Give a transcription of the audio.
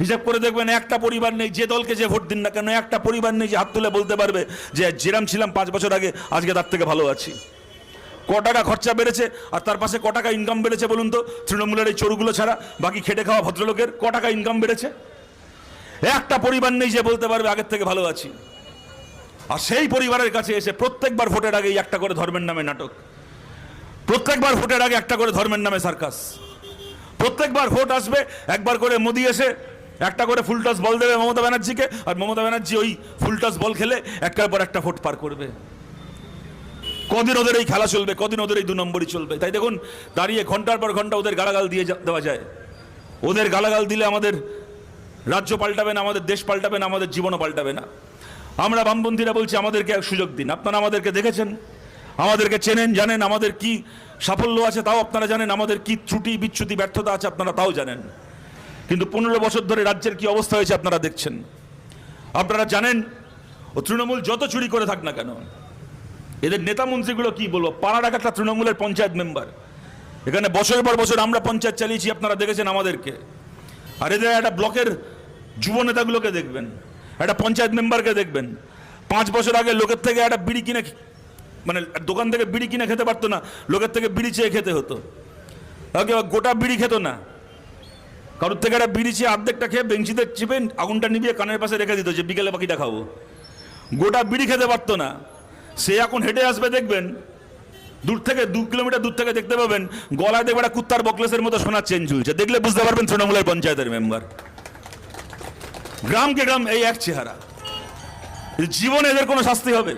হিসাব করে দেখবেন একটা পরিবার নেই, যে দলকে যে ভোট দিন না কেন, একটা পরিবার নেই যে হাত তুলে বলতে পারবে যে যেরাম ছিলাম পাঁচ বছর আগে, আজকে তার থেকে ভালো আছি। ক টাকা খরচা বেড়েছে আর তার পাশে ক টাকা ইনকাম বেড়েছে বলুন তো, তৃণমূলের এই চোরগুলো ছাড়া, বাকি খেটে খাওয়া ভদ্রলোকের ক টাকা ইনকাম বেড়েছে? একটা পরিবার নেই যে বলতে পারবে আগের থেকে ভালো আছি। আর সেই পরিবারের কাছে এসে প্রত্যেকবার ভোটের আগে একটা করে ধর্মের নামে নাটক। প্রত্যেকবার ভোটের আগে একটা করে ধর্মের নামে সার্কাস। প্রত্যেকবার ভোট আসবে, একবার করে মোদি এসে একটা করে ফুলটস বল দেবে মমতা ব্যানার্জিকে, আর মমতা ব্যানার্জি ওই ফুলটস বল খেলে একটার পর একটা ভোট পার করবে। কদিন ওদের এই খেলা চলবে, কদিন ওদের এই দু নম্বরই চলবে? তাই দেখুন, দাঁড়িয়ে ঘণ্টার পর ঘণ্টা ওদের গালাগাল দিয়ে দেওয়া যায়। ওদের গালাগাল দিলে আমাদের রাজ্য পাল্টাবে না, আমাদের দেশ পাল্টাবে না, আমাদের জীবনও পাল্টাবে না। আমরা বামপন্থীরা বলছি, আমাদেরকে এক সুযোগ দিন। আপনারা আমাদেরকে দেখেছেন? আমাদেরকে চেনেন, জানেন, আমাদের কি সাফল্য আছে তাও আপনারা জানেন, আমাদের কি ত্রুটি বিচ্যুতি ব্যর্থতা আছে আপনারা তাও জানেন। কিন্তু পনেরো বছর ধরে রাজ্যের কি অবস্থা হয়েছে আপনারা দেখছেন। আপনারা জানেন, ও তৃণমূল যত চুরি করে থাক না কেন, এদের নেতা মন্ত্রীগুলো কি বলব? পাড়ার একটা তৃণমূলের পঞ্চায়েত মেম্বার। এখানে বছরের পর বছর আমরা পঞ্চায়েত চালিয়েছি, আপনারা দেখেছেন আমাদেরকে। আর এদের একটা ব্লকের যুব নেতাগুলোকে দেখবেন, একটা পঞ্চায়েত মেম্বারকে দেখবেন। পাঁচ বছর আগে লোকের থেকে একটা বিড়ি কিনে মানে দোকান থেকে বিড়ি কিনে খেতে পারতো না, লোকের থেকে বিড়ি চেয়ে খেতে হতো। গোটা বিড়ি খেত না। কারোর থেকে একটা বিড়ি চেয়ে অর্ধেকটা খেয়ে বেঞ্চিতে চেপে আগুনটা নিবিয়ে কানের পাশে রেখে দিত যে বিকেলে বাকিটা খাব গোটা বিড়ি খেতে পারতো না। সে এখন হেঁটে আসবে দেখবেন। দূর থেকে, দু কিলোমিটার দূর থেকে দেখতে পাবেন, গলায় দেখবে একটা কুত্তার বকলেসের মতো সোনার চেন ঝুলছে। দেখলে বুঝতে পারবেন তৃণমূলের পঞ্চায়েতের মেম্বার গ্রামকে গ্রাম, এই এক চেহারা। জীবনে এদের কোনো শাস্তি হবে?